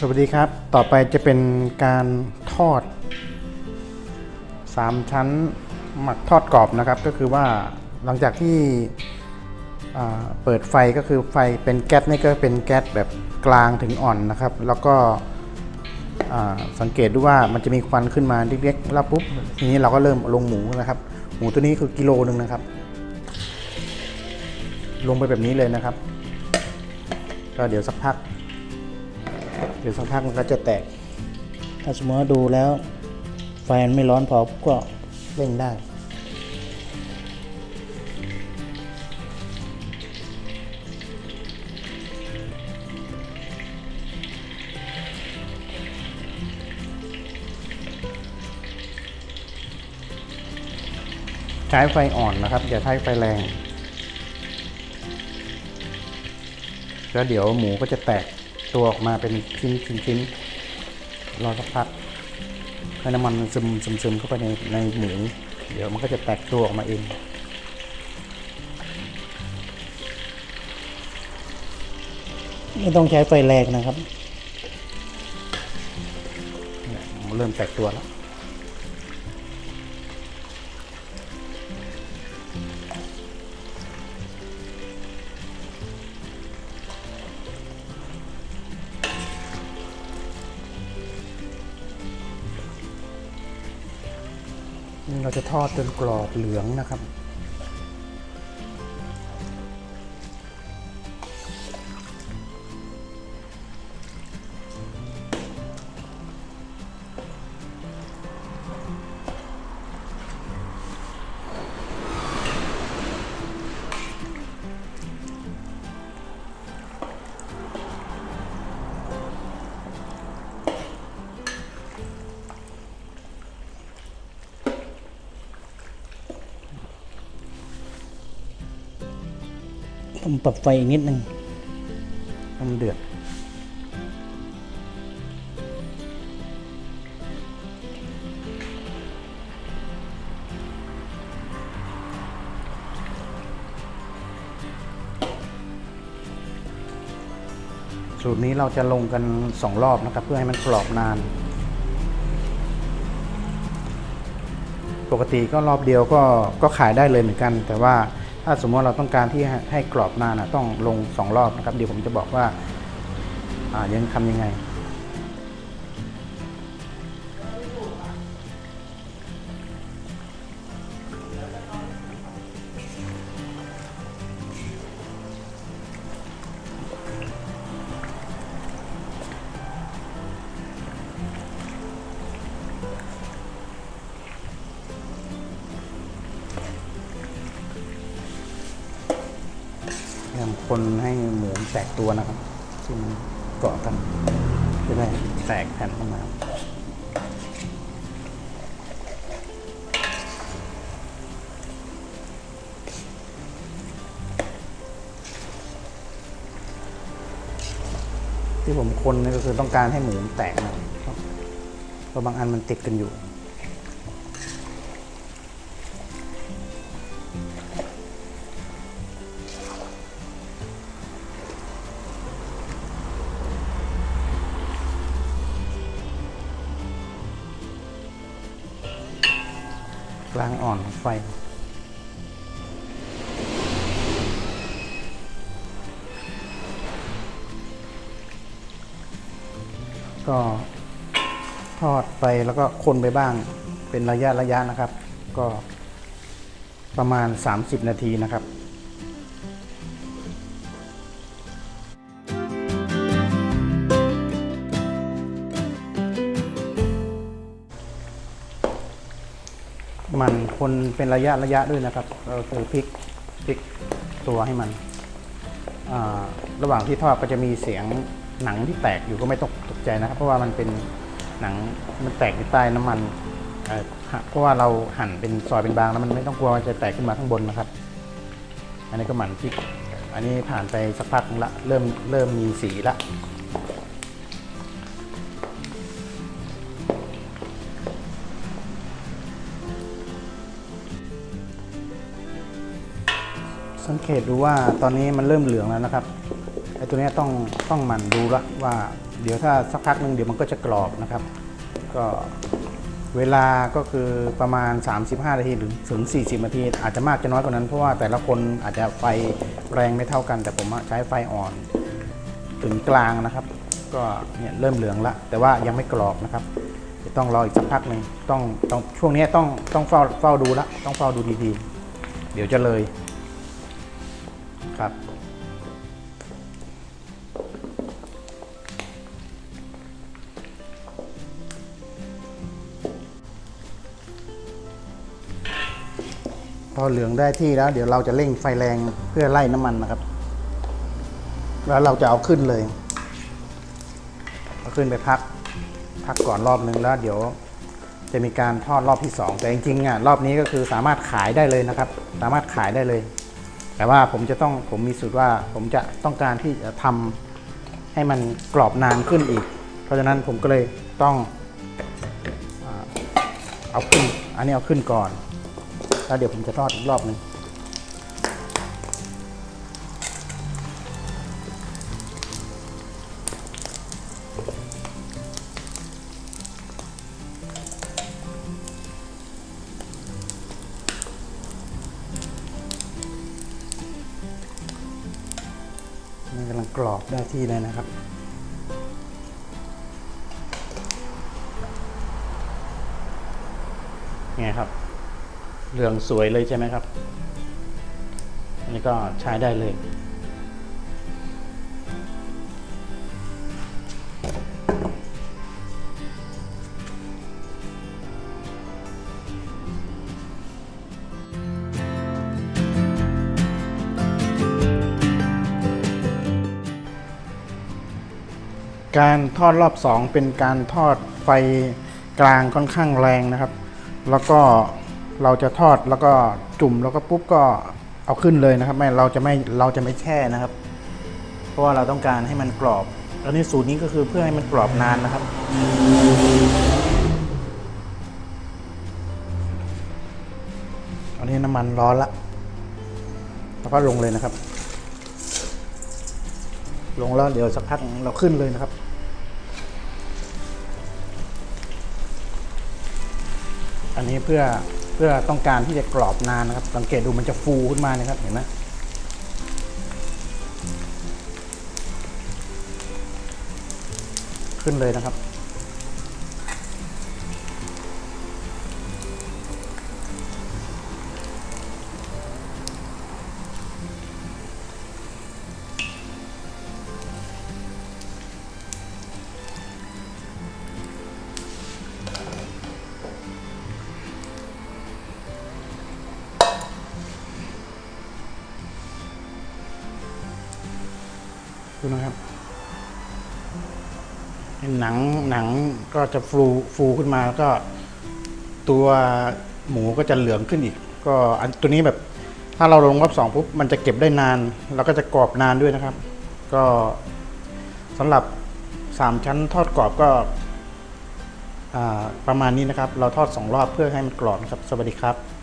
สวัสดีครับ ต่อไปจะเป็นการทอด 3 ชั้นหมักทอดกรอบนะครับ ก็คือว่าหลังจากที่เปิดไฟก็คือไฟเป็นแก๊สนี่ก็เป็นแก๊สแบบกลางถึงอ่อนนะครับ แล้วก็สังเกตดูว่ามันจะมีควันขึ้นมาเล็กๆแล้วปุ๊บทีนี้เราก็เริ่มลงหมูนะครับ หมูตัวนี้คือกิโลหนึ่งนะครับ ลงไปแบบนี้เลยนะครับ ก็เดี๋ยวสักพัก เดี๋ยวสักพักมันก็จะแตก ถ้าสมมติว่าดูแล้ว ไฟมันไม่ร้อนพอก็เร่งได้ใช้ไฟอ่อนนะครับ อย่าใช้ไฟแรง แล้วเดี๋ยวหมูก็จะแตก ตัวออกมาเป็นชิ้นชิ้นชิ้นรอสักพักให้น้ำมันซึมซึมซึมเข้าไปในในหมูเดี๋ยวมันก็จะแตกตัวออกมาเองไม่ต้องใช้ไฟแรงนะครับ เริ่มแตกตัวแล้ว นี่เราจะทอดจนกรอบเหลืองนะครับ ผมปรับไฟอีกนิดนึงให้มันเดือดสูตรนี้เราจะลงกันสองรอบนะครับ เพื่อให้มันกรอบนาน ปกติก็รอบเดียวก็ก็ขายได้เลยเหมือนกัน แต่ว่า ถ้าสมมติเราต้องการที่ให้กรอบนานะต้องลงสองรอบนะครับเดี๋ยวผมจะบอกว่าอ่ายังทำยังไง คนให้หมูแตกตัวนะครับ ที่มันเกาะกันจะได้แตกแผ่นออกมาที่ผมคนนี่ก็คือต้องการให้หมูแตกนะเพราะบางอันมันติดกันอยู่ กลางอ่อนของไฟ ก็ทอดไปแล้วก็คนไปบ้างเป็นระยะระยะนะครับ ก็ประมาณ 30 นาทีนะครับ มันคนเป็นระยะระยะด้วยนะครับก็คือพลิกพลิกตัวให้มันระหว่างที่ทอดก็จะมีเสียงหนังที่แตกอยู่ก็ไม่ตกตกใจนะครับ เพราะว่ามันเป็นหนังมันแตกอยู่ใต้น้ำมันเเพราะว่าเราหั่นเป็นซอยเป็นบางแล้วมันไม่ต้องกลัวว่าจะแตกขึ้นมาข้างบนนะครับ อันนี้ก็หมั่นพริก อันนี้ผ่านไปสักพักละเริ่มเริ่มมีสีละ สังเกตดูว่าตอนนี้มันเริ่มเหลืองแล้วนะครับไอ้ตัวนี้ต้องต้องหมั่นดูละว่า เดี๋ยวถ้าสักพักหนึ่งเดี๋ยวมันก็จะกรอบนะครับ ก็เวลาก็คือประมาณ 35 นาทีถึงถึง 40 นาที อาจจะมากจะน้อยกว่านั้นเพราะว่าแต่ละคนอาจจะไฟแรงไม่เท่ากัน แต่ผมใช้ไฟอ่อนถึงกลางนะครับ ก็เนี่ยเริ่มเหลืองละแต่ว่ายังไม่กรอบนะครับจะต้องรออีกสักพักหนึ่งต้องต้องช่วงนี้ต้องต้องเฝ้าเฝ้าดูละต้องเฝ้าดูดีๆ เดี๋ยวจะเลย ครับ พอเหลืองได้ที่แล้ว เดี๋ยวเราจะเร่งไฟแรงเพื่อไล่น้ำมันนะครับ แล้วเราจะเอาขึ้นเลยเอาขึ้นไปพัก พักก่อนรอบนึงแล้ว เดี๋ยวจะมีการทอดรอบที่ 2 แต่จริงๆอะรอบนี้ก็คือสามารถขายได้เลยนะครับ สามารถขายได้เลย แต่ว่าผมจะต้องผมมีสูตรว่าผมจะต้องการที่จะทำให้มันกรอบนานขึ้นอีก เพราะฉะนั้นผมก็เลยต้องเอาขึ้น อันนี้เอาขึ้นก่อน แล้วเดี๋ยวผมจะทอดอีกรอบหนึ่ง อบได้ที่เลยนะครับ ไงครับเหลืองสวยเลยใช่ไหมครับ อันนี้ก็ใช้ได้เลย การทอดรอบ 2 เป็นการทอดไฟกลางค่อนข้างแรงนะครับ แล้วก็เราจะทอดแล้วก็จุ่มแล้วก็ปุ๊บก็เอาขึ้นเลยนะครับไม่เราจะไม่เราจะไม่แช่นะครับ เพราะว่าเราต้องการให้มันกรอบแล้วนี่สูตรนี้ก็คือเพื่อให้มันกรอบนานนะครับ อันนี้น้ำมันร้อนละแล้วก็ลงเลยนะครับ ลงแล้วเดี๋ยวสักพักเราขึ้นเลยนะครับ อันนี้เพื่อเพื่อต้องการที่จะกรอบนานนะครับ สังเกตดูมันจะฟูขึ้นมานะครับเห็นไหมขึ้นเลยนะครับ ดูนะครับหนังหนังก็จะฟูฟูขึ้นมาแล้วก็ตัวหมูก็จะเหลืองขึ้นอีก ก็อันตัวนี้แบบถ้าเราลงรอบสองปุ๊บมันจะเก็บได้นาน แล้วก็จะกรอบนานด้วยนะครับ ก็สำหรับสามชั้นทอดกรอบก็ประมาณนี้นะครับ เราทอดสองรอบเพื่อให้มันกรอบนะครับ สวัสดีครับ